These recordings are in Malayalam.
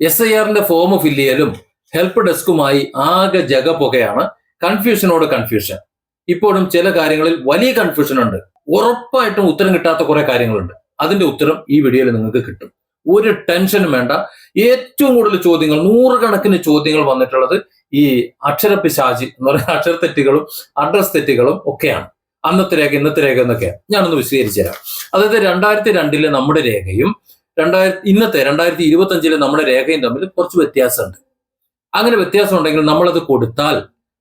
എസ് ഐ ആറിന്റെ ഫോം ഫില്ല് ചെയ്യലും ഹെൽപ്പ് ഡെസ്കുമായി ആകെ ജഗപുകയാണ്. കൺഫ്യൂഷനോട് കൺഫ്യൂഷൻ ഇപ്പോഴും ചില കാര്യങ്ങളിൽ വലിയ കൺഫ്യൂഷൻ ഉണ്ട്. ഉറപ്പായിട്ടും ഉത്തരം കിട്ടാത്ത കുറെ കാര്യങ്ങളുണ്ട്. അതിന്റെ ഉത്തരം ഈ വീഡിയോയിൽ നിങ്ങൾക്ക് കിട്ടും. ഒരു ടെൻഷനും വേണ്ട. ഏറ്റവും കൂടുതൽ ചോദ്യങ്ങൾ നൂറുകണക്കിന് ചോദ്യങ്ങൾ വന്നിട്ടുള്ളത് ഈ അക്ഷരപ്പിശാചി എന്ന് പറയുന്ന അക്ഷരത്തെറ്റുകളും അഡ്രസ് തെറ്റുകളും ഒക്കെയാണ്. അന്നത്തെ രേഖ ഇന്നത്തെ രേഖ എന്നൊക്കെയാണ്. ഞാനൊന്ന് വിശദീകരിച്ചു തരാം. അതായത് രണ്ടായിരത്തി രണ്ടിലെ നമ്മുടെ രേഖയും രണ്ടായിരത്തി ഇന്നത്തെ രണ്ടായിരത്തി ഇരുപത്തി അഞ്ചിലെ നമ്മുടെ രേഖയും തമ്മിൽ കുറച്ച് വ്യത്യാസമുണ്ട്. അങ്ങനെ വ്യത്യാസം ഉണ്ടെങ്കിൽ നമ്മളത് കൊടുത്താൽ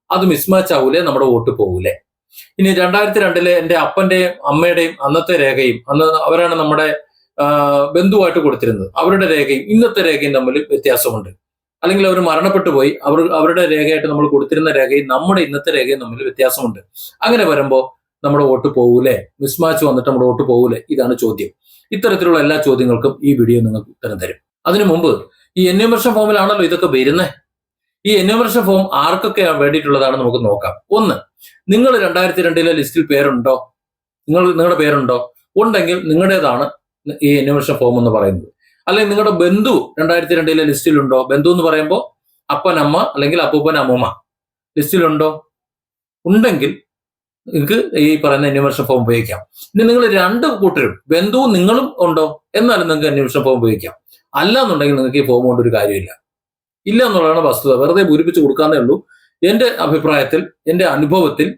അത് മിസ്മാച്ച് ആവൂലേ നമ്മുടെ വോട്ട് പോകൂലേ ഇനി രണ്ടായിരത്തി രണ്ടിലെ എന്റെ അപ്പന്റെയും അമ്മയുടെയും അന്നത്തെ രേഖയും അന്ന് അവരാണ് നമ്മുടെ ബന്ധുവായിട്ട് കൊടുത്തിരുന്നത്. അവരുടെ രേഖയും ഇന്നത്തെ രേഖയും തമ്മിൽ വ്യത്യാസമുണ്ട്. അല്ലെങ്കിൽ അവർ മരണപ്പെട്ടു പോയി അവർ അവരുടെ രേഖയായിട്ട് നമ്മൾ കൊടുത്തിരുന്ന രേഖയും നമ്മുടെ ഇന്നത്തെ രേഖയും തമ്മിൽ വ്യത്യാസമുണ്ട്. അങ്ങനെ വരുമ്പോൾ നമ്മുടെ വോട്ട് പോകൂലേ മിസ്മാച്ച് വന്നിട്ട് നമ്മുടെ വോട്ട് പോകൂലേ ഇതാണ് ചോദ്യം. ഇത്തരത്തിലുള്ള എല്ലാ ചോദ്യങ്ങൾക്കും ഈ വീഡിയോ നിങ്ങൾക്ക് ഉത്തരം തരും. അതിനു മുമ്പ് ഈ എന്യൂമറേഷൻ ഫോമിലാണല്ലോ ഇതൊക്കെ വരുന്നത് ഈ എന്യൂമറേഷൻ ഫോം ആർക്കൊക്കെ വേണ്ടിയിട്ടുള്ളതാണ് നമുക്ക് നോക്കാം. ഒന്ന് നിങ്ങൾ രണ്ടായിരത്തി രണ്ടിലെ ലിസ്റ്റിൽ പേരുണ്ടോ? നിങ്ങൾ നിങ്ങളുടെ പേരുണ്ടോ? ഉണ്ടെങ്കിൽ നിങ്ങളുടേതാണ് ഈ എന്യൂമറേഷൻ ഫോം എന്ന് പറയുന്നത്. അല്ലെങ്കിൽ നിങ്ങളുടെ ബന്ധു രണ്ടായിരത്തി രണ്ടിലെ ലിസ്റ്റിലുണ്ടോ? ബന്ധു എന്ന് പറയുമ്പോൾ അപ്പനമ്മ അല്ലെങ്കിൽ അപ്പൂപ്പൻ അമ്മൂമ്മ ലിസ്റ്റിലുണ്ടോ? ഉണ്ടെങ്കിൽ നിങ്ങൾക്ക് ഈ പറയുന്ന അന്വേഷണ ഫോം ഉപയോഗിക്കാം. ഇനി നിങ്ങൾ രണ്ട് കൂട്ടരും ബന്ധുവും നിങ്ങളും ഉണ്ടോ? എന്നാലും നിങ്ങൾക്ക് അന്വേഷണ ഫോം ഉപയോഗിക്കാം. അല്ല എന്നുണ്ടെങ്കിൽ നിങ്ങൾക്ക് ഈ ഫോം കൊണ്ട് ഒരു കാര്യമില്ല. ഇല്ല എന്നുള്ളതാണ് വസ്തുത. വെറുതെ പൂരിപ്പിച്ച് കൊടുക്കാന്നേ ഉള്ളൂ. എന്റെ അഭിപ്രായത്തിൽ എന്റെ അനുഭവത്തിൽ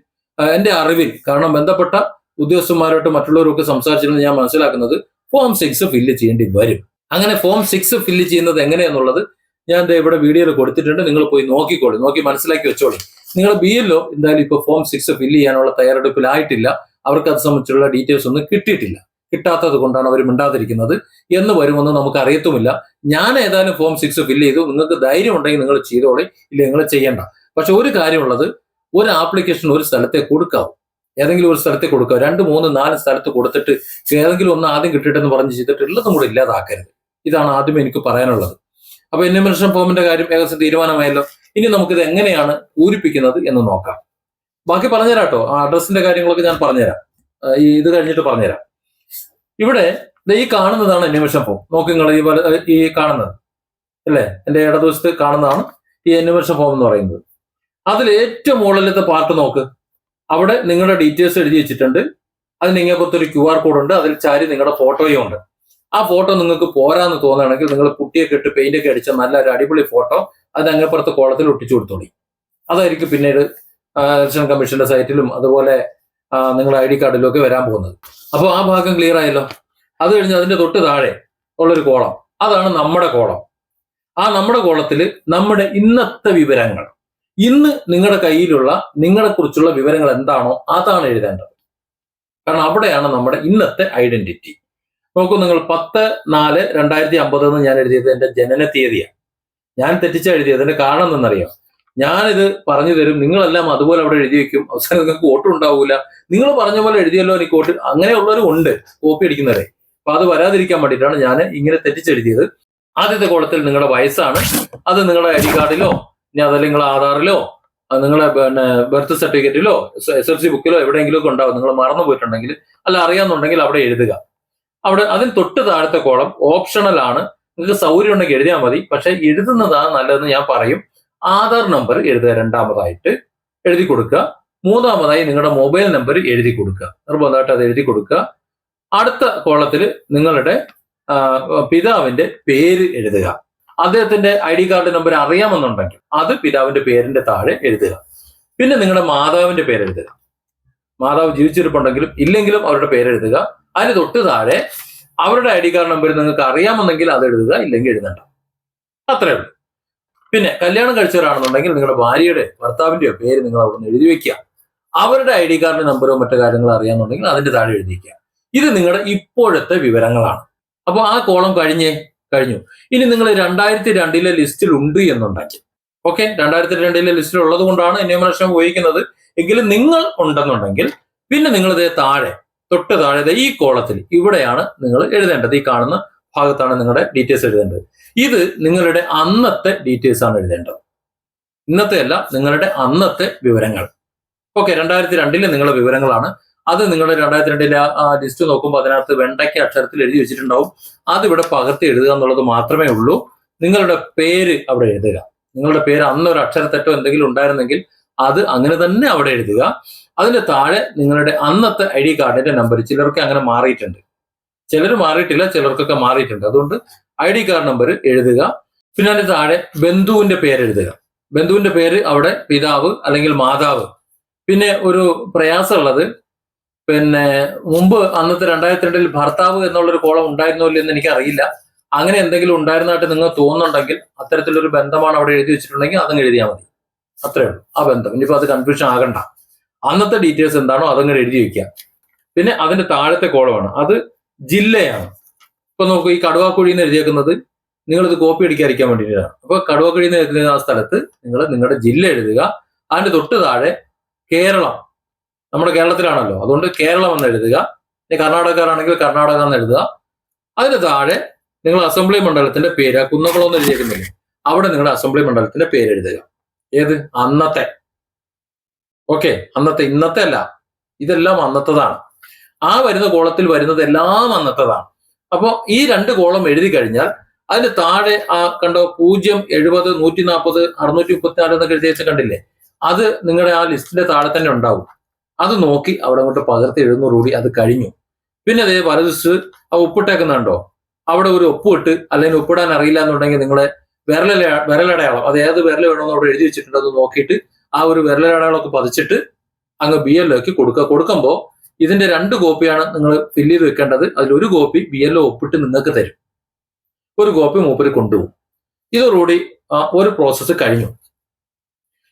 എന്റെ അറിവിൽ കാരണം ബന്ധപ്പെട്ട ഉദ്യോഗസ്ഥന്മാരോട്ട് മറ്റുള്ളവരൊക്കെ സംസാരിച്ചിരുന്നു ഞാൻ മനസ്സിലാക്കുന്നത് ഫോം സിക്സ് ഫില്ല് ചെയ്യേണ്ടി വരും. അങ്ങനെ ഫോം സിക്സ് ഫില്ല് ചെയ്യുന്നത് എങ്ങനെയാന്നുള്ളത് ഞാൻ ഇവിടെ വീഡിയോയിൽ കൊടുത്തിട്ടുണ്ട്. നിങ്ങൾ പോയി നോക്കിക്കോളൂ. നോക്കി മനസ്സിലാക്കി വെച്ചോളൂ. നിങ്ങൾ ബി എല്ലോ എന്തായാലും ഇപ്പോൾ ഫോം സിക്സ് ഫില്ല് ചെയ്യാനുള്ള തയ്യാറെടുപ്പിലായിട്ടില്ല. അവർക്ക് അത് സംബന്ധിച്ചുള്ള ഡീറ്റെയിൽസ് ഒന്നും കിട്ടിയിട്ടില്ല. കിട്ടാത്തത് കൊണ്ടാണ് അവർ മിണ്ടാതിരിക്കുന്നത്. എന്ന് വരുമെന്ന് നമുക്ക് അറിയത്തുമില്ല. ഞാൻ ഏതായാലും ഫോം സിക്സ് ഫില്ല് ചെയ്തു. നിങ്ങൾക്ക് ധൈര്യം ഉണ്ടെങ്കിൽ നിങ്ങൾ ചെയ്തോളെ. ഇല്ല നിങ്ങൾ ചെയ്യണ്ട. പക്ഷെ ഒരു കാര്യമുള്ളത് ഒരു ആപ്ലിക്കേഷൻ ഒരു സ്ഥലത്തെ കൊടുക്കാവും. ഏതെങ്കിലും ഒരു സ്ഥലത്തെ കൊടുക്കുക രണ്ട് മൂന്ന് നാല് സ്ഥലത്ത് കൊടുത്തിട്ട് ഏതെങ്കിലും ഒന്ന് ആദ്യം കിട്ടിയിട്ടെന്ന് പറഞ്ഞ് ചെയ്തിട്ട് ഉള്ളതും കൂടെ ഇല്ലാതാക്കരുത്. ഇതാണ് ആദ്യം എനിക്ക് പറയാനുള്ളത്. അപ്പൊ എന്യൂമറേഷൻ ഫോമിന്റെ കാര്യം ഏകദേശം തീരുമാനമായല്ലോ? ഇനി നമുക്കിത് എങ്ങനെയാണ് പൂരിപ്പിക്കുന്നത് എന്ന് നോക്കാം. ബാക്കി പറഞ്ഞുതരാം കേട്ടോ ആ അഡ്രസ്സിന്റെ കാര്യങ്ങളൊക്കെ ഞാൻ പറഞ്ഞുതരാം. ഈ ഇത് കഴിഞ്ഞിട്ട് പറഞ്ഞുതരാം. ഇവിടെ ഈ കാണുന്നതാണ് എന്യൂമറേഷൻ ഫോം നോക്കി നിങ്ങൾ ഈ പോലെ ഈ കാണുന്നത്. അല്ലേ? എന്റെ ഇടതുവശത്ത് കാണുന്നതാണ് ഈ അന്വേഷണ ഫോം എന്ന് പറയുന്നത്. അതിൽ ഏറ്റവും മുകളിലത്തെ പാർട്ട് നോക്ക്. അവിടെ നിങ്ങളുടെ ഡീറ്റെയിൽസ് എഴുതി വെച്ചിട്ടുണ്ട്. അതിന് ഇങ്ങേപ്പുറത്ത് ഒരു ക്യു ആർ കോഡ് ഉണ്ട്. അതിൽ ചാരി നിങ്ങളുടെ ഫോട്ടോയും ഉണ്ട്. ആ ഫോട്ടോ നിങ്ങൾക്ക് പോരാന്ന് തോന്നുകയാണെങ്കിൽ നിങ്ങൾ പുട്ടിയൊക്കെ ഇട്ട് പെയിന്റ് ഒക്കെ അടിച്ച നല്ല ഒരു അടിപൊളി ഫോട്ടോ അത് അങ്ങപ്പുറത്ത് കോളത്തിൽ ഒട്ടിച്ചു കൊടുത്തോളി. അതായിരിക്കും പിന്നീട് ഇലക്ഷൻ കമ്മീഷന്റെ സൈറ്റിലും അതുപോലെ നിങ്ങളുടെ ഐ ഡി കാർഡിലും ഒക്കെ വരാൻ പോകുന്നത്. അപ്പോൾ ആ ഭാഗം ക്ലിയർ ആയല്ലോ? അത് കഴിഞ്ഞ് അതിന്റെ തൊട്ട് താഴെ ഉള്ളൊരു കോളം. അതാണ് നമ്മുടെ കോളം. ആ നമ്മുടെ കോളത്തിൽ നമ്മുടെ ഇന്നത്തെ വിവരങ്ങൾ. ഇന്ന് നിങ്ങളുടെ കയ്യിലുള്ള നിങ്ങളെ കുറിച്ചുള്ള വിവരങ്ങൾ എന്താണോ അതാണ് എഴുതേണ്ടത്. കാരണം അവിടെയാണ് നമ്മുടെ ഇന്നത്തെ ഐഡന്റിറ്റി. നോക്കൂ നിങ്ങൾ പത്ത് നാല് രണ്ടായിരത്തി അമ്പത് എന്ന് ഞാൻ എഴുതിയത് എന്റെ ജനന തീയതിയാണ്. ഞാൻ തെറ്റിച്ച എഴുതിയത്. അതിന്റെ കാരണം എന്തെന്നറിയാം ഞാനിത് പറഞ്ഞു തരും. നിങ്ങളെല്ലാം അതുപോലെ അവിടെ എഴുതി വെക്കും. അവസാനം നിങ്ങൾക്ക് വോട്ടും ഉണ്ടാവില്ല നിങ്ങൾ പറഞ്ഞ പോലെ എഴുതിയല്ലോ എനിക്ക് വോട്ട്. അങ്ങനെയുള്ളവരും ഉണ്ട് കോപ്പി അടിക്കുന്നവരെ. അപ്പൊ അത് വരാതിരിക്കാൻ വേണ്ടിയിട്ടാണ് ഞാൻ ഇങ്ങനെ തെറ്റിച്ചെഴുതിയത്. ആദ്യത്തെ കോളത്തിൽ നിങ്ങളുടെ വയസ്സാണ്. അത് നിങ്ങളുടെ ഐ ഡി കാർഡിലോ ഇനി അതല്ലെങ്കിൽ നിങ്ങളുടെ ആധാറിലോ നിങ്ങളുടെ നിങ്ങളെ പിന്നെ ബർത്ത് സർട്ടിഫിക്കറ്റിലോ എസ് എൽ സി ബുക്കിലോ എവിടെയെങ്കിലും ഒക്കെ ഉണ്ടാവും. നിങ്ങൾ മറന്നു പോയിട്ടുണ്ടെങ്കിൽ അല്ല അറിയാന്നുണ്ടെങ്കിൽ അവിടെ എഴുതുക. അവിടെ അതിന് തൊട്ട് താഴത്തെ കോളം ഓപ്ഷണൽ ആണ്. നിങ്ങൾക്ക് സൗകര്യം ഉണ്ടെങ്കിൽ എഴുതിയാൽ മതി. പക്ഷെ എഴുതുന്നതാണ് നല്ലതെന്ന് ഞാൻ പറയും. ആധാർ നമ്പർ എഴുതുക രണ്ടാമതായിട്ട് എഴുതി കൊടുക്കുക. മൂന്നാമതായി നിങ്ങളുടെ മൊബൈൽ നമ്പർ എഴുതി കൊടുക്കുക. നിർബന്ധമായിട്ട് അത് എഴുതി കൊടുക്കുക. അടുത്ത കോളത്തിൽ നിങ്ങളുടെ പിതാവിന്റെ പേര് എഴുതുക. അദ്ദേഹത്തിന്റെ ഐ ഡി കാർഡ് നമ്പർ അറിയാമെന്നുണ്ടെങ്കിൽ അത് പിതാവിന്റെ പേരിന്റെ താഴെ എഴുതുക. പിന്നെ നിങ്ങളുടെ മാതാവിന്റെ പേര് എഴുതുക. മാതാവ് ജീവിച്ചിരിപ്പുണ്ടെങ്കിലും ഇല്ലെങ്കിലും അവരുടെ പേര് എഴുതുക. അതിന് തൊട്ട് താഴെ അവരുടെ ഐ ഡി കാർഡ് നമ്പർ നിങ്ങൾക്ക് അറിയാമെന്നെങ്കിൽ അത് എഴുതുക ഇല്ലെങ്കിൽ എഴുതണ്ട. അത്രേ ഉള്ളൂ. പിന്നെ കല്യാണം കഴിച്ചവരാണെന്നുണ്ടെങ്കിൽ നിങ്ങളുടെ ഭാര്യയുടെ ഭർത്താവിന്റെയോ പേര് നിങ്ങൾ അവിടെ നിന്ന് എഴുതി വെക്കുക. അവരുടെ ഐ ഡി കാർഡിന്റെ നമ്പറോ മറ്റു കാര്യങ്ങളോ അറിയാമെന്നുണ്ടെങ്കിൽ അതിന്റെ താഴെ എഴുതി വെക്കുക. ഇത് നിങ്ങളുടെ ഇപ്പോഴത്തെ വിവരങ്ങളാണ്. അപ്പോൾ ആ കോളം കഴിഞ്ഞേ കഴിഞ്ഞു. ഇനി നിങ്ങൾ രണ്ടായിരത്തി രണ്ടിലെ ലിസ്റ്റിൽ ഉണ്ട് എന്നുണ്ടെങ്കിൽ ഓക്കെ? രണ്ടായിരത്തി രണ്ടിലെ ലിസ്റ്റിൽ ഉള്ളത് കൊണ്ടാണ് എന്യൂമറേഷൻ ഉപയോഗിക്കുന്നത്. എങ്കിലും നിങ്ങൾ ഉണ്ടെന്നുണ്ടെങ്കിൽ പിന്നെ നിങ്ങളിതേ താഴെ തൊട്ട് താഴെ ഈ കോളത്തിൽ ഇവിടെയാണ് നിങ്ങൾ എഴുതേണ്ടത്. ഈ കാണുന്ന ഭാഗത്താണ് നിങ്ങളുടെ ഡീറ്റെയിൽസ് എഴുതേണ്ടത്. ഇത് നിങ്ങളുടെ അന്നത്തെ ഡീറ്റെയിൽസ് ആണ് എഴുതേണ്ടത്. ഇന്നത്തെ അല്ല നിങ്ങളുടെ അന്നത്തെ വിവരങ്ങൾ. ഓക്കെ രണ്ടായിരത്തി രണ്ടിലെ നിങ്ങളുടെ വിവരങ്ങളാണ്. അത് നിങ്ങളുടെ രണ്ടായിരത്തി രണ്ടിലെ ആ ലിസ്റ്റ് നോക്കുമ്പോൾ അതിനകത്ത് വെണ്ടയ്ക്ക അക്ഷരത്തിൽ എഴുതി വെച്ചിട്ടുണ്ടാവും. അത് ഇവിടെ പകർത്തി എഴുതുക എന്നുള്ളത് മാത്രമേ ഉള്ളൂ. നിങ്ങളുടെ പേര് അവിടെ എഴുതുക. നിങ്ങളുടെ പേര് അന്ന് ഒരു അക്ഷരത്തെറ്റോ എന്തെങ്കിലും ഉണ്ടായിരുന്നെങ്കിൽ അത് അങ്ങനെ തന്നെ അവിടെ എഴുതുക. അതിന്റെ താഴെ നിങ്ങളുടെ അന്നത്തെ ഐ ഡി കാർഡിന്റെ നമ്പർ. ചിലർക്ക് അങ്ങനെ മാറിയിട്ടുണ്ട്. ചിലർ മാറിയിട്ടില്ല ചിലർക്കൊക്കെ മാറിയിട്ടുണ്ട്. അതുകൊണ്ട് ഐ ഡി കാർഡ് നമ്പർ എഴുതുക. പിന്നെ അതിന്റെ താഴെ ബന്ധുവിന്റെ പേര് എഴുതുക. ബന്ധുവിന്റെ പേര് അവിടെ പിതാവ് അല്ലെങ്കിൽ മാതാവ്. പിന്നെ ഒരു പ്രയാസമുള്ളത് പിന്നെ മുമ്പ് അന്നത്തെ രണ്ടായിരത്തി രണ്ടിൽ ഭർത്താവ് എന്നുള്ളൊരു കോളം ഉണ്ടായിരുന്നോ ഇല്ലെന്ന് എനിക്ക് അറിയില്ല അങ്ങനെ എന്തെങ്കിലും ഉണ്ടായിരുന്നതായിട്ട് നിങ്ങൾ തോന്നുന്നുണ്ടെങ്കിൽ അത്തരത്തിലൊരു ബന്ധമാണ് അവിടെ എഴുതി വെച്ചിട്ടുണ്ടെങ്കിൽ അതങ്ങ് എഴുതിയാൽ മതി. അത്രേ ഉള്ളൂ. ആ ബന്ധം. ഇനിയിപ്പോൾ അത് കൺഫ്യൂഷൻ ആകണ്ട. അന്നത്തെ ഡീറ്റെയിൽസ് എന്താണോ അതങ്ങനെ എഴുതി വെക്കുക. പിന്നെ അതിന്റെ താഴത്തെ കോളമാണ് അത് ജില്ലയാണ്. ഇപ്പൊ നോക്കൂ ഈ കടുവാക്കുഴി എന്ന് എഴുതിയേക്കുന്നത് നിങ്ങൾ ഇത് കോപ്പി അടിക്കാതിരിക്കാൻ വേണ്ടിയിട്ടാണ്. അപ്പൊ കടുവാക്കുഴി എന്ന് എഴുതുന്ന ആ സ്ഥലത്ത് നിങ്ങൾ നിങ്ങളുടെ ജില്ല എഴുതുക. അതിന്റെ തൊട്ട് താഴെ കേരളം. നമ്മുടെ കേരളത്തിലാണല്ലോ. അതുകൊണ്ട് കേരളം എന്ന് എഴുതുക. ഇനി കർണാടകക്കാരാണെങ്കിൽ കർണാടക എന്ന് എഴുതുക. അതിന് താഴെ നിങ്ങൾ അസംബ്ലി മണ്ഡലത്തിന്റെ പേര് ആ കുന്നംകുളം എന്ന് എഴുതിയേക്കുന്നില്ലേ? അവിടെ നിങ്ങളുടെ അസംബ്ലി മണ്ഡലത്തിന്റെ പേര് എഴുതുക. ഏത്? അന്നത്തെ. ഓക്കെ അന്നത്തെ ഇന്നത്തെ അല്ല ഇതെല്ലാം അന്നത്തതാണ്. ആ വരുന്ന കോളത്തിൽ വരുന്നത് എല്ലാം അന്നത്തതാണ്. അപ്പോൾ ഈ രണ്ട് കോളം എഴുതി കഴിഞ്ഞാൽ അതിന് താഴെ ആ കണ്ടോ പൂജ്യം എഴുപത് നൂറ്റി നാൽപ്പത് അറുന്നൂറ്റി മുപ്പത്തിനാല് എന്നൊക്കെ എഴുതി വെച്ച കണ്ടില്ലേ? അത് നിങ്ങളുടെ ആ ലിസ്റ്റിന്റെ താഴെ തന്നെ ഉണ്ടാവും. അത് നോക്കി അവിടെ അങ്ങോട്ട് പകർത്തി എഴുന്നൂറ് കൂടി അത് കഴിഞ്ഞു. പിന്നെ അതേ വലതുസ് ആ ഉപ്പിട്ടേക്കുന്നുണ്ടോ? അവിടെ ഒരു ഒപ്പിട്ട് അല്ലെങ്കിൽ ഒപ്പിടാൻ അറിയില്ല എന്നുണ്ടെങ്കിൽ നിങ്ങളെ വിരല വിരലടയാളം അത് ഏത് വിരൽ വേണമെന്ന് അവിടെ എഴുതി വെച്ചിട്ടുണ്ട് അത് നോക്കിയിട്ട് ആ ഒരു വിരലടയാളമൊക്കെ പതിച്ചിട്ട് അങ്ങ് ബി എല്ലോക്ക് കൊടുക്കുക കൊടുക്കുമ്പോൾ ഇതിന്റെ രണ്ട് കോപ്പിയാണ് നിങ്ങൾ ഫില്ല് ചെയ്ത് വെക്കേണ്ടത്. അതിലൊരു കോപ്പി ബി എൽഒ ഒപ്പിട്ട് നിങ്ങൾക്ക് തരും. ഒരു കോപ്പി മൂപ്പര് കൊണ്ടുപോകും. ഇതോടുകൂടി ഒരു പ്രോസസ്സ് കഴിഞ്ഞു.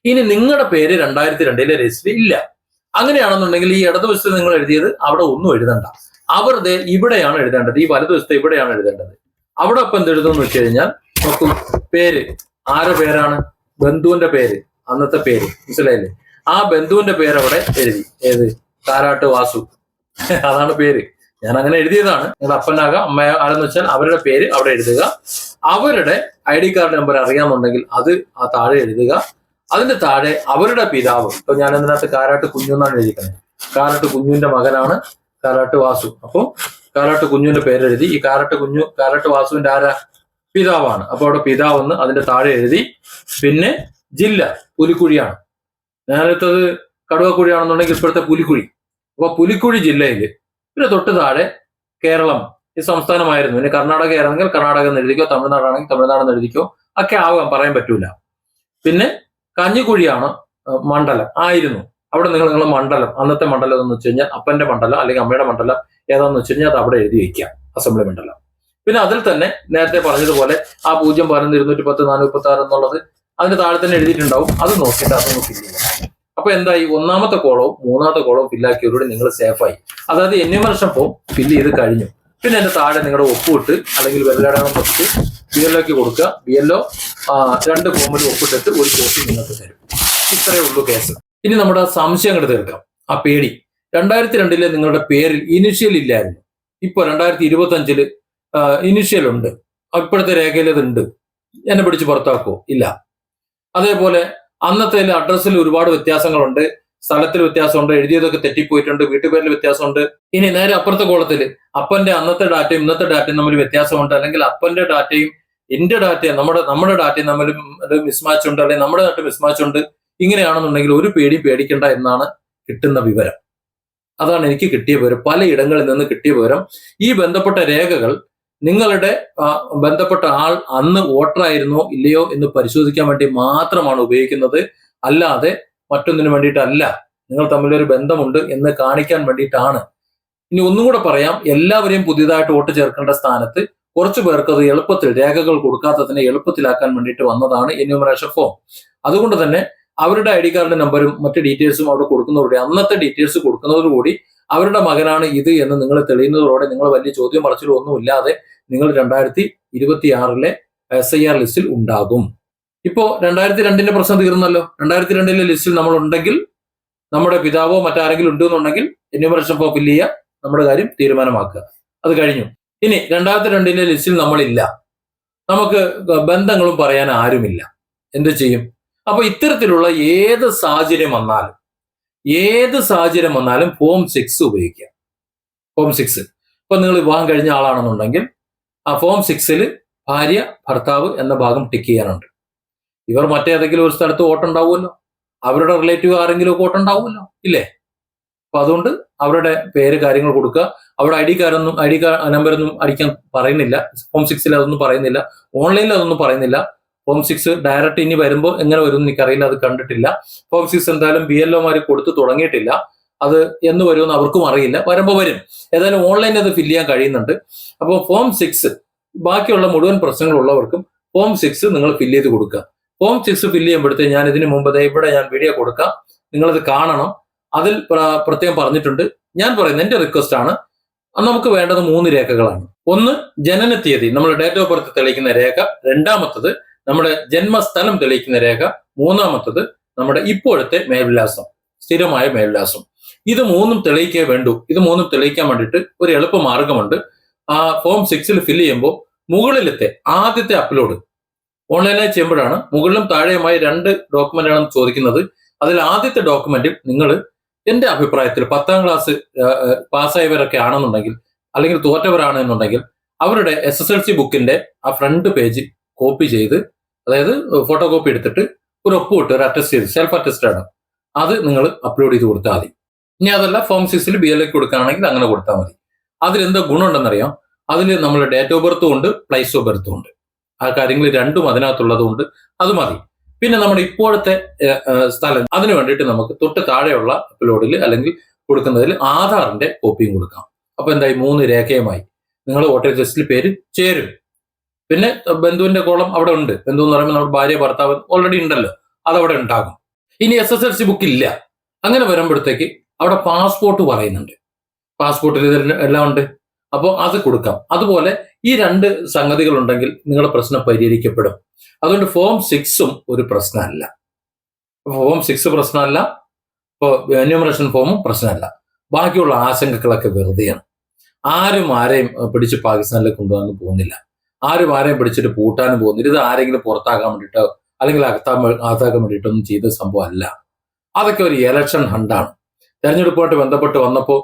ഇനി നിങ്ങളുടെ പേര് രണ്ടായിരത്തി രണ്ടിലെ രജിസ്റ്റർ ഇല്ല. അങ്ങനെയാണെന്നുണ്ടെങ്കിൽ ഈ ഇടതുവശത്ത് നിങ്ങൾ എഴുതിയത് അവിടെ ഒന്നും എഴുതണ്ട. അവരുടെ ഇവിടെയാണ് എഴുതേണ്ടത്. ഈ വലതുവശത്ത് ഇവിടെയാണ് എഴുതേണ്ടത്. അവിടെ ഇപ്പം എന്ത് എഴുതുന്നു വെച്ച് കഴിഞ്ഞാൽ നോക്കൂ പേര്. ആരുടെ പേരാണ്? ബന്ധുവിന്റെ പേര്. അന്നത്തെ പേര് മനസ്സിലായില്ലേ? ആ ബന്ധുവിന്റെ പേര് അവിടെ എഴുതി. ഏത്? താരാട്ട് വാസു. അതാണ് പേര്. ഞാൻ അങ്ങനെ എഴുതിയതാണ്. നിങ്ങളുടെ അപ്പനാകാം അമ്മ ആരെന്ന് വെച്ചാൽ അവരുടെ പേര് അവിടെ എഴുതുക. അവരുടെ ഐ ഡി കാർഡ് നമ്പർ അറിയാമെന്നുണ്ടെങ്കിൽ അത് ആ താഴെ എഴുതുക. അതിന്റെ താഴെ അവരുടെ പിതാവ്. ഇപ്പൊ ഞാൻ അതിനകത്ത് കാരാട്ട് കുഞ്ഞു എന്നാണ് എഴുതിക്കുന്നത് കാരാട്ട് കുഞ്ഞുവിന്റെ മകനാണ് കാരാട്ട് വാസു. അപ്പോൾ കാരാട്ട് കുഞ്ഞുവിന്റെ പേരെഴുതി ഈ കാരാട്ട് കുഞ്ഞു കാരാട്ട് വാസുവിന്റെ ആരാ? പിതാവാണ്. അപ്പോൾ അവിടെ പിതാവെന്ന് അതിന്റെ താഴെ എഴുതി. പിന്നെ ജില്ല പുലിക്കുഴിയാണ്. നേരത്തത് കടുവക്കുഴിയാണെന്നുണ്ടെങ്കിൽ ഇപ്പോഴത്തെ പുലിക്കുഴി. അപ്പൊ പുലിക്കുഴി ജില്ലയിൽ പിന്നെ തൊട്ട് താഴെ കേരളം ഈ സംസ്ഥാനമായിരുന്നു. പിന്നെ കർണാടക ആണെങ്കിൽ കർണാടക എന്ന് എഴുതിക്കോ തമിഴ്നാടാണെങ്കിൽ തമിഴ്നാട് എന്ന് എഴുതിക്കോ ഒക്കെ ആവാം പറയാൻ പറ്റൂല. പിന്നെ കഞ്ഞിക്കുഴിയാണ് മണ്ഡലം. ആയിരുന്നു. അവിടെ നിങ്ങൾ നിങ്ങൾ മണ്ഡലം അന്നത്തെ മണ്ഡലം എന്ന് വെച്ച് കഴിഞ്ഞാൽ അപ്പന്റെ മണ്ഡലം അല്ലെങ്കിൽ അമ്മയുടെ മണ്ഡലം ഏതാന്ന് വെച്ച് കഴിഞ്ഞാൽ അത് അവിടെ എഴുതി വയ്ക്കാം അസംബ്ലി മണ്ഡലം. പിന്നെ അതിൽ തന്നെ നേരത്തെ പറഞ്ഞതുപോലെ ആ പൂജ്യം പതിനൊന്ന് ഇരുന്നൂറ്റി പത്ത് നാനൂറ്റി മുപ്പത്തി ആറ് എന്നുള്ളത് അതിന്റെ താഴെ തന്നെ എഴുതിയിട്ടുണ്ടാവും. അത് നോക്കിയിട്ട് അതൊന്ന് നോക്കി അപ്പൊ എന്തായി? ഒന്നാമത്തെ കോളവും മൂന്നാമത്തെ കോളവും ഫില്ലാക്കിയതോടെ നിങ്ങൾ സേഫായി അതായത് എന്യൂമറേഷൻ ഫോം ഫില്ല് ചെയ്ത് കഴിഞ്ഞു. പിന്നെ അതിന്റെ താഴെ നിങ്ങളുടെ ഒപ്പിട്ട് അല്ലെങ്കിൽ വെള്ളടകം വെച്ച് ബി എൽ ഒക്ക് കൊടുക്കുക. ബി ഒ രണ്ട് ഫോമിൽ ഒപ്പിട്ടിട്ട് ഒരു കോപ്പി നിങ്ങൾക്ക് തരും. ഇത്രയേ ഉള്ളൂ കേസ് ഇനി നമ്മുടെ സംശയങ്ങൾ തീർക്കാം. ആ പേടി. രണ്ടായിരത്തി രണ്ടിലെ നിങ്ങളുടെ പേരിൽ ഇനിഷ്യൽ ഇല്ലായിരുന്നു. ഇപ്പൊ രണ്ടായിരത്തി ഇരുപത്തി അഞ്ചിൽ ഇനിഷ്യൽ ഉണ്ട്. ഇപ്പോഴത്തെ രേഖയിൽ ഉണ്ട് എന്നെ പിടിച്ച് പുറത്താക്കോ? ഇല്ല. അതേപോലെ അന്നത്തെ അഡ്രസ്സിൽ ഒരുപാട് വ്യത്യാസങ്ങളുണ്ട്. സ്ഥലത്തിൽ വ്യത്യാസമുണ്ട്. എഴുതിയതൊക്കെ തെറ്റിപ്പോയിട്ടുണ്ട്. വീട്ടുപേരിൽ വ്യത്യാസമുണ്ട്. ഇനി നേരെ അപ്പുറത്തെ കോളത്തിൽ അപ്പന്റെ അന്നത്തെ ഡാറ്റയും ഇന്നത്തെ ഡാറ്റയും തമ്മിൽ വ്യത്യാസമുണ്ട്. അല്ലെങ്കിൽ അപ്പന്റെ ഡാറ്റയും എന്റെ ഡാറ്റയും നമ്മുടെ നമ്മുടെ ഡാറ്റയും തമ്മിൽ മിസ്മാച്ച് ഉണ്ട്. അല്ലെങ്കിൽ നമ്മുടെ ഡാറ്റ മിസ്മാച്ച് ഉണ്ട്. ഇങ്ങനെയാണെന്നുണ്ടെങ്കിൽ ഒരു പേടി പേടിക്കണ്ട എന്നാണ് കിട്ടുന്ന വിവരം. അതാണ് എനിക്ക് കിട്ടിയ വിവരം. പലയിടങ്ങളിൽ നിന്ന് കിട്ടിയ വിവരം. ഈ ബന്ധപ്പെട്ട രേഖകൾ നിങ്ങളുടെ ബന്ധപ്പെട്ട ആൾ അന്ന് വോട്ടറായിരുന്നോ ഇല്ലയോ എന്ന് പരിശോധിക്കാൻ വേണ്ടി മാത്രമാണ് ഉപയോഗിക്കുന്നത്. അല്ലാതെ മറ്റൊന്നിനു വേണ്ടിയിട്ടല്ല. നിങ്ങൾ തമ്മിലൊരു ബന്ധമുണ്ട് എന്ന് കാണിക്കാൻ വേണ്ടിയിട്ടാണ്. ഇനി ഒന്നും കൂടെ പറയാം. എല്ലാവരെയും പുതിയതായിട്ട് വോട്ട് ചേർക്കേണ്ട സ്ഥാനത്ത് കുറച്ചു പേർക്ക് അത് എളുപ്പത്തിൽ രേഖകൾ കൊടുക്കാത്തതിനെ എളുപ്പത്തിലാക്കാൻ വേണ്ടിയിട്ട് വന്നതാണ് എന്യൂമറേഷൻ ഫോം അതുകൊണ്ട് തന്നെ അവരുടെ ഐ ഡി കാർഡ് നമ്പറും മറ്റു ഡീറ്റെയിൽസും അവിടെ കൊടുക്കുന്നതോടെ അന്നത്തെ ഡീറ്റെയിൽസ് കൊടുക്കുന്നതോടുകൂടി അവരുടെ മകനാണ് ഇത് എന്ന് നിങ്ങൾ തെളിയുന്നതോടെ നിങ്ങൾ വലിയ ചോദ്യം പറച്ചിലും ഒന്നും ഇല്ലാതെ നിങ്ങൾ രണ്ടായിരത്തി ഇരുപത്തി ആറിലെ എസ് ഐ ആർ ലിസ്റ്റിൽ ഉണ്ടാകും. ഇപ്പോ രണ്ടായിരത്തി രണ്ടിന്റെ പ്രശ്നം തീർന്നല്ലോ. രണ്ടായിരത്തി രണ്ടിലെ ലിസ്റ്റിൽ നമ്മൾ ഉണ്ടെങ്കിൽ നമ്മുടെ പിതാവോ മറ്റാരെങ്കിലും ഉണ്ടെന്നുണ്ടെങ്കിൽ എന്യൂമറേഷൻ ഫോം ഫില്ല് ചെയ്യുക നമ്മുടെ കാര്യം തീരുമാനമാക്കുക. അത് കഴിഞ്ഞു. ഇനി രണ്ടായിരത്തി രണ്ടിന്റെ ലിസ്റ്റിൽ നമ്മളില്ല. നമുക്ക് ബന്ധങ്ങളും പറയാൻ ആരുമില്ല. എന്ത് ചെയ്യും? അപ്പൊ ഇത്തരത്തിലുള്ള ഏത് സാഹചര്യം വന്നാലും ഏത് സാഹചര്യം വന്നാലും ഫോം സിക്സ് ഉപയോഗിക്കുക. ഫോം സിക്സ് ഇപ്പൊ നിങ്ങൾ വിവാഹം കഴിഞ്ഞ ആളാണെന്നുണ്ടെങ്കിൽ ആ ഫോം സിക്സിൽ ഭാര്യ ഭർത്താവ് എന്ന ഭാഗം ടിക്ക് ചെയ്യാനുണ്ട്. ഇവർ മറ്റേതെങ്കിലും ഒരു സ്ഥലത്ത് ഓട്ടുണ്ടാവുമല്ലോ അവരുടെ റിലേറ്റീവ് ആരെങ്കിലും ഒക്കെ ഓട്ടുണ്ടാവുമല്ലോ ഇല്ലേ? അപ്പൊ അതുകൊണ്ട് അവരുടെ പേര് കാര്യങ്ങൾ കൊടുക്കുക. അവിടെ ഐ ഡി കാർഡൊന്നും ഐ ഡി കാർഡ് നമ്പരൊന്നും അടിക്കാൻ പറയുന്നില്ല. ഫോം സിക്സിൽ അതൊന്നും പറയുന്നില്ല. ഓൺലൈനിൽ അതൊന്നും പറയുന്നില്ല. ഫോം സിക്സ് ഡയറക്റ്റ് ഇനി വരുമ്പോൾ എങ്ങനെ വരും എനിക്കറിയില്ല അത് കണ്ടിട്ടില്ല. ഫോം സിക്സ് എന്തായാലും ബി എൽ ഒമാർ കൊടുത്തു തുടങ്ങിയിട്ടില്ല. അത് എന്ന് വരുമെന്ന് അവർക്കും അറിയില്ല. വരുമ്പോൾ വരും. ഏതായാലും ഓൺലൈനിൽ അത് ഫില്ല് ചെയ്യാൻ കഴിയുന്നുണ്ട്. അപ്പോൾ ഫോം സിക്സ് ബാക്കിയുള്ള മുഴുവൻ പ്രശ്നങ്ങളുള്ളവർക്കും ഫോം സിക്സ് നിങ്ങൾ ഫില്ല് ചെയ്ത് കൊടുക്കുക. ഫോം സിക്സ് ഫില്ല് ചെയ്യുമ്പോഴത്തേ ഞാൻ ഇതിന് മുമ്പ് ഇവിടെ ഞാൻ വീഡിയോ കൊടുക്കാം. നിങ്ങളത് കാണണം. അതിൽ പ്ര- പ്രത്യേകം പറഞ്ഞിട്ടുണ്ട്. ഞാൻ പറയുന്നത് എന്റെ റിക്വസ്റ്റ് ആണ്. നമുക്ക് വേണ്ടത് മൂന്ന് രേഖകളാണ്. ഒന്ന് ജനന തീയതി നമ്മൾ ഡേറ്റ് ഓഫ് ബർത്ത് തെളിയിക്കുന്ന രേഖ. രണ്ടാമത്തത് നമ്മുടെ ജന്മസ്ഥലം തെളിയിക്കുന്ന രേഖ. മൂന്നാമത്തത് നമ്മുടെ ഇപ്പോഴത്തെ മേൽവിലാസം സ്ഥിരമായ മേൽവിലാസം. ഇത് മൂന്നും തെളിയിക്കേ വേണ്ടൂ. ഇത് മൂന്നും തെളിയിക്കാൻ വേണ്ടിയിട്ട് ഒരു എളുപ്പ മാർഗമുണ്ട്. ആ ഫോം സിക്സിൽ ഫില്ല് ചെയ്യുമ്പോൾ മുകളിലത്തെ ആദ്യത്തെ അപ്ലോഡ് ഓൺലൈനായി ചെയ്യുമ്പോഴാണ് മുകളിലും താഴെയുമായി രണ്ട് ഡോക്യുമെന്റാണ് ചോദിക്കുന്നത്. അതിൽ ആദ്യത്തെ ഡോക്യുമെന്റിൽ നിങ്ങൾ എന്റെ അഭിപ്രായത്തിൽ പത്താം ക്ലാസ് പാസ്സായവരൊക്കെ ആണെന്നുണ്ടെങ്കിൽ അല്ലെങ്കിൽ തോറ്റവരാണെന്നുണ്ടെങ്കിൽ അവരുടെ എസ് എസ് എൽ സി ബുക്കിന്റെ ആ ഫ്രണ്ട് പേജ് കോപ്പി ചെയ്ത് അതായത് ഫോട്ടോ കോപ്പി എടുത്തിട്ട് ഒരു ഒപ്പ് ഒപ്പിട്ട് ഒരു അറ്റസ്റ്റ് ചെയ്ത് സെൽഫ് അറ്റസ്റ്റ് ആണ്. അത് നിങ്ങൾ അപ്ലോഡ് ചെയ്ത് കൊടുത്താൽ മതി. ഇനി അതല്ല ഫോം സിക്സിൽ ബി എൽ കൊടുക്കുകയാണെങ്കിൽ അങ്ങനെ കൊടുത്താൽ മതി. അതിലെന്താ ഗുണമുണ്ടെന്നറിയാം? അതിൽ നമ്മൾ ഡേറ്റ് ഓഫ് ബർത്തും ഉണ്ട് പ്ലേസ് ഓഫ് ബർത്തും ഉണ്ട്. ആ കാര്യങ്ങൾ രണ്ടും അതിനകത്തുള്ളതുകൊണ്ട് അത് മതി. പിന്നെ നമ്മുടെ ഇപ്പോഴത്തെ സ്ഥലം അതിന് വേണ്ടിയിട്ട് നമുക്ക് തൊട്ട് താഴെയുള്ള അപ്ലോഡിൽ അല്ലെങ്കിൽ കൊടുക്കുന്നതിൽ ആധാറിന്റെ കോപ്പിയും കൊടുക്കാം. അപ്പൊ എന്തായി? മൂന്ന് രേഖയുമായി. നിങ്ങൾ വോട്ടർ ലിസ്റ്റിൽ പേര് ചേരും. പിന്നെ ബന്ധുവിന്റെ കോളം അവിടെ ഉണ്ട്. ബന്ധു എന്ന് പറയുമ്പോൾ നമ്മുടെ ഭാര്യ ഭർത്താവ് ഓൾറെഡി ഉണ്ടല്ലോ. അതവിടെ ഉണ്ടാകും. ഇനി S S L C book ഇല്ല. അങ്ങനെ വരുമ്പോഴത്തേക്ക് അവിടെ പാസ്പോർട്ട് പറയുന്നുണ്ട്. പാസ്പോർട്ടിൽ എല്ലാം ഉണ്ട്. അപ്പോൾ അത് കൊടുക്കാം. അതുപോലെ ഈ രണ്ട് സംഗതികൾ ഉണ്ടെങ്കിൽ നിങ്ങളുടെ പ്രശ്നം പരിഹരിക്കപ്പെടും. അതുകൊണ്ട് ഫോം സിക്സും ഒരു പ്രശ്നമല്ല. ഫോം സിക്സ് പ്രശ്നമല്ല. ഇപ്പോൾ എന്യൂമറേഷൻ ഫോമും പ്രശ്നമല്ല. ബാക്കിയുള്ള ആശങ്കകളൊക്കെ വെറുതെയാണ്. ആരും ആരെയും പിടിച്ച് പാകിസ്ഥാനിലേക്ക് കൊണ്ടുപോകാൻ പോകുന്നില്ല. ആരും ആരെയും പിടിച്ചിട്ട് പൂട്ടാനും പോകുന്നില്ല. ഇത് ആരെങ്കിലും പുറത്താക്കാൻ വേണ്ടിയിട്ടോ അല്ലെങ്കിൽ അകത്താൻ അകത്താക്കാൻ വേണ്ടിയിട്ടൊന്നും ചെയ്ത സംഭവം അല്ല അതൊക്കെ ഒരു ഇലക്ഷൻ ഹണ്ടാണ് തെരഞ്ഞെടുപ്പുമായിട്ട് ബന്ധപ്പെട്ട് വന്നപ്പോൾ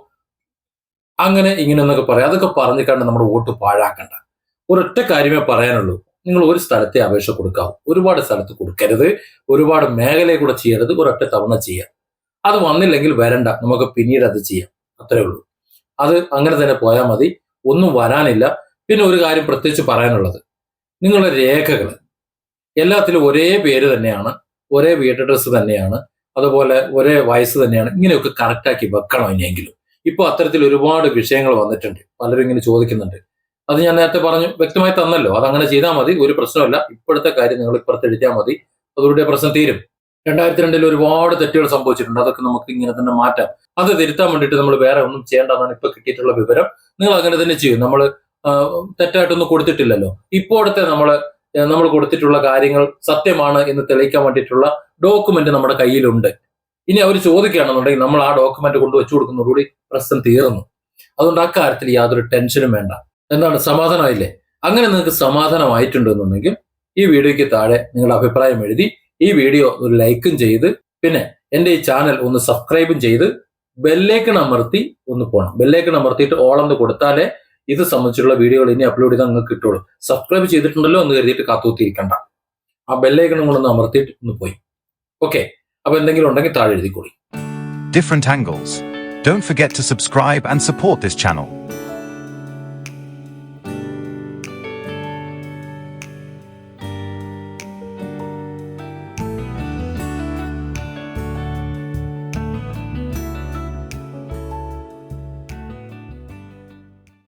അങ്ങനെ ഇങ്ങനെ എന്നൊക്കെ പറയാം. അതൊക്കെ പറഞ്ഞു കണ്ട് നമ്മുടെ വോട്ട് പാഴാക്കണ്ട. ഒരൊറ്റ കാര്യമേ പറയാനുള്ളൂ. നിങ്ങൾ ഒരു സ്ഥലത്തെ അപേക്ഷ കൊടുക്കാവൂ. ഒരുപാട് സ്ഥലത്ത് കൊടുക്കരുത്. ഒരുപാട് മേഖലയെ കൂടെ ചെയ്യരുത്. ഒരൊറ്റ തവണ ചെയ്യാം. അത് വന്നില്ലെങ്കിൽ വരണ്ട. നമുക്ക് പിന്നീട് അത് ചെയ്യാം. അത്രേ ഉള്ളൂ. അത് അങ്ങനെ തന്നെ പോയാൽ മതി. ഒന്നും വരാനില്ല. പിന്നെ ഒരു കാര്യം പ്രത്യേകിച്ച് പറയാനുള്ളത്. നിങ്ങളുടെ രേഖകൾ എല്ലാത്തിലും ഒരേ പേര് തന്നെയാണ് ഒരേ വീട്ട് അഡ്രസ്സ് തന്നെയാണ് അതുപോലെ ഒരേ വയസ്സ് തന്നെയാണ് ഇങ്ങനെയൊക്കെ കറക്റ്റാക്കി വെക്കണം ഇനിയെങ്കിലും. ഇപ്പോൾ അത്തരത്തിൽ ഒരുപാട് വിഷയങ്ങൾ വന്നിട്ടുണ്ട്. പലരും ഇങ്ങനെ ചോദിക്കുന്നുണ്ട്. അത് ഞാൻ നേരത്തെ പറഞ്ഞു വ്യക്തമായി തന്നല്ലോ. അതങ്ങനെ ചെയ്താൽ മതി ഒരു പ്രശ്നമല്ല ഇപ്പോഴത്തെ കാര്യം നിങ്ങൾ ഇപ്പുറത്ത് എഴുതിയാൽ മതി. അതോടെ പ്രശ്നം തീരും. രണ്ടായിരത്തി രണ്ടിൽ ഒരുപാട് തെറ്റുകൾ സംഭവിച്ചിട്ടുണ്ട്. അതൊക്കെ നമുക്ക് ഇങ്ങനെ തന്നെ മാറ്റാം. അത് തിരുത്താൻ വേണ്ടിയിട്ട് നമ്മൾ വേറെ ഒന്നും ചെയ്യേണ്ടതാണ് ഇപ്പൊ കിട്ടിയിട്ടുള്ള വിവരം. നിങ്ങൾ അങ്ങനെ തന്നെ ചെയ്യും. നമ്മൾ തെറ്റായിട്ടൊന്നും കൊടുത്തിട്ടില്ലല്ലോ. ഇപ്പോഴത്തെ നമ്മൾ നമ്മൾ കൊടുത്തിട്ടുള്ള കാര്യങ്ങൾ സത്യമാണ് എന്ന് തെളിയിക്കാൻ വേണ്ടിയിട്ടുള്ള ഡോക്യുമെന്റ് നമ്മുടെ കയ്യിലുണ്ട്. ഇനി അവർ ചോദിക്കുകയാണെന്നുണ്ടെങ്കിൽ നമ്മൾ ആ ഡോക്യുമെന്റ് കൊണ്ട് വെച്ചു കൊടുക്കുന്നതോടുകൂടി പ്രശ്നം തീർന്നു. അതുകൊണ്ട് അക്കാര്യത്തിൽ കാര്യത്തിൽ യാതൊരു ടെൻഷനും വേണ്ട. എന്താണ്? സമാധാനമായില്ലേ? അങ്ങനെ നിങ്ങൾക്ക് സമാധാനമായിട്ടുണ്ട് എന്നുണ്ടെങ്കിൽ ഈ വീഡിയോയ്ക്ക് താഴെ നിങ്ങളുടെ അഭിപ്രായം എഴുതി ഈ വീഡിയോ ഒരു ലൈക്കും ചെയ്ത് പിന്നെ എന്റെ ഈ ചാനൽ ഒന്ന് സബ്സ്ക്രൈബും ചെയ്ത് ബെല്ലേക്കൺ അമർത്തി ഒന്ന് പോകണം ബെല്ലേക്കൺ അമർത്തിയിട്ട് ഓളെന്ന് കൊടുത്താലേ ഇത് സംബന്ധിച്ചുള്ള വീഡിയോകൾ ഇനി അപ്ലോഡ് ചെയ്താൽ നിങ്ങൾക്ക് കിട്ടുള്ളൂ. സബ്സ്ക്രൈബ് ചെയ്തിട്ടുണ്ടല്ലോ എന്ന് കരുതിയിട്ട് കാത്തുകൊത്തിയിരിക്കണ്ട ആ ബെല്ലൈക്കൺ ഒന്ന് അമർത്തിയിട്ട് ഒന്ന് പോയി. ഓക്കെ അപ്പൊ എന്തെങ്കിലും ഉണ്ടെങ്കിൽ താഴെ എഴുതിക്കോളി. Different angles don't forget to subscribe and support this channel.